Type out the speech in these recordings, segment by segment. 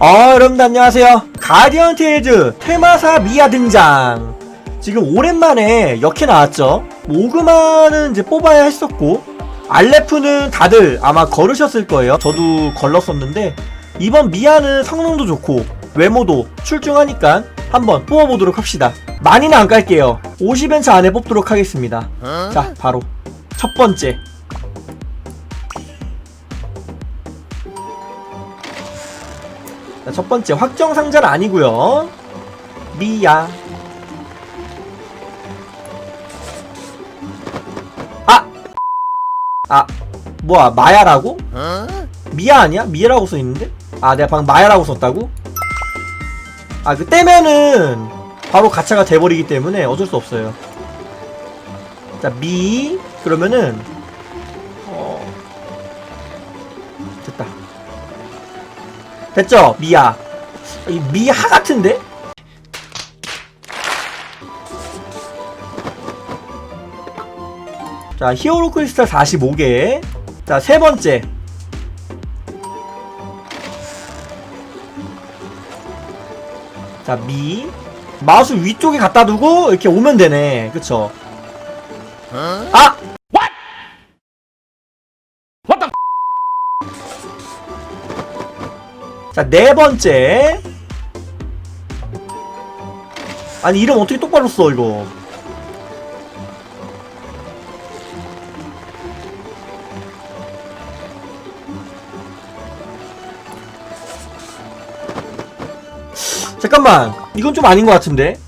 어, 여러분들 안녕하세요. 가디언 테일즈 테마사 미아 등장. 지금 오랜만에 역해 나왔죠. 뭐 오그마는 이제 뽑아야 했었고, 알레프는 다들 아마 걸으셨을 거예요. 저도 걸렀었는데, 이번 미아는 성능도 좋고, 외모도 출중하니까 한번 뽑아보도록 합시다. 많이는 안 깔게요. 50엔차 안에 뽑도록 하겠습니다. 자, 바로 첫 번째. 자, 첫 번째 확정 상자는 아니고요. 미야. 아, 아, 뭐야 마야라고? 미야 아니야? 미야라고 써 있는데? 아, 내가 방금 마야라고 썼다고? 아, 그 떼면은 바로 가차가 돼버리기 때문에 어쩔 수 없어요. 자, 미 그러면은 됐죠? 미야. 이 미하 같은데? 자, 히어로 크리스탈 45개. 자, 세 번째. 자, 미. 마우스 위쪽에 갖다 두고 이렇게 오면 되네. 그쵸? 아! 자, 네 번째. 아니, 이름 어떻게 똑바로 써, 이거. 잠깐만. 이건 좀 아닌 것 같은데?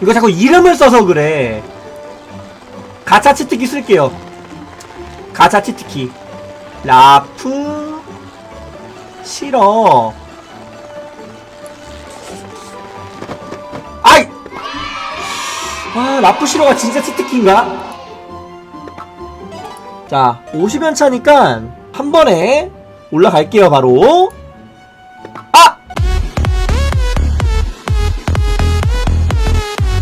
이거 자꾸 이름을 써서 그래. 가차 치트키 쓸게요. 가차 치트키. 라프 싫어. 아이. 아 라프 싫어가 진짜 치트키인가? 자 50연 차니까 한 번에 올라갈게요 바로. 아.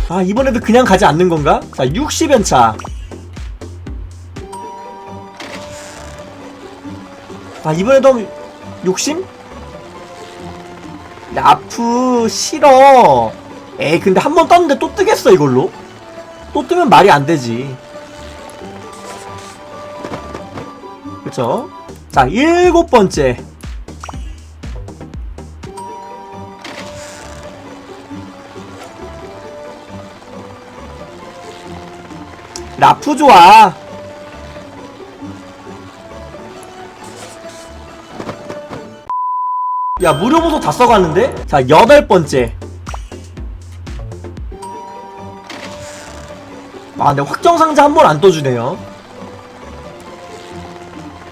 아 이번에도 그냥 가지 않는 건가? 자 60연 차. 아 이번에도 욕심? 라프 싫어 에이 근데 한 번 떴는데 또 뜨겠어 이걸로? 또 뜨면 말이 안 되지 그쵸? 자 일곱 번째 라프 좋아 야 무료 보석 다 써갔는데? 자 여덟 번째. 아 근데 확정 상자 한 번 안 떠주네요.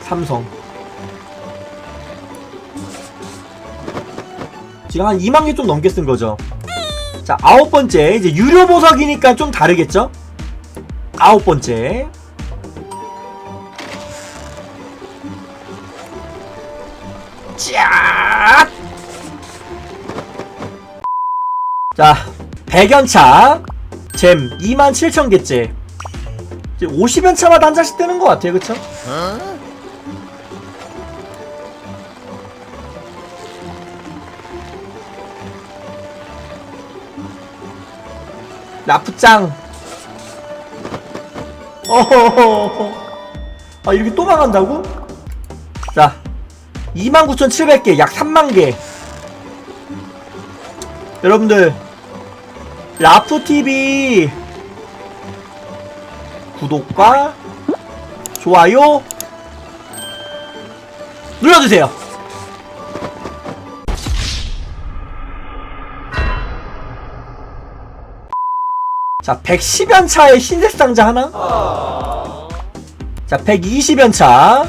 삼성. 지금 한 2만 개 좀 넘게 쓴 거죠? 자 아홉 번째. 이제 유료 보석이니까 좀 다르겠죠? 아홉 번째 쫙! 자, 백연차 잼 27,000개째. 50연차마다 한 장씩 뜨는 것 같아요, 그쵸? 라프짱. 어허허허. 아, 이렇게 또 망한다고? 자, 29,700개, 약 3만개. 여러분들, 라프TV 구독과 좋아요 눌러주세요. 자, 110연 차의 흰색 상자 하나. 자, 120연 차.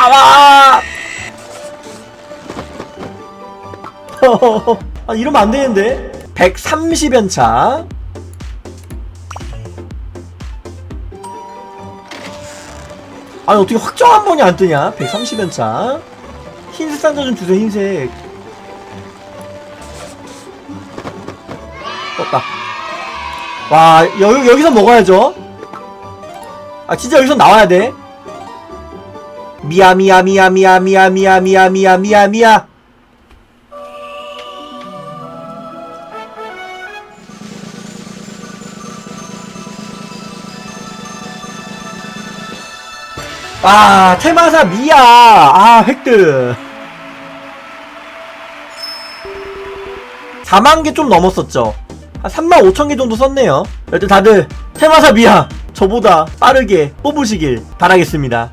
나와! 아, 이러면 안 되는데? 130연 차. 아니, 어떻게 확정 한 번이 안 뜨냐? 130연 차. 흰색 상자 좀 주세요, 흰색. 어, 떴다. 와, 여, 여기서 먹어야죠. 아, 진짜 여기서 나와야 돼. 미야 미야 미야 미야 미야 미야 미야 미야 미야 미야 아 테마사 미야 아 획득. 4만 개 좀 넘었었죠. 한 3만 5천 개 정도 썼네요. 여튼 다들 테마사 미야 저보다 빠르게 뽑으시길 바라겠습니다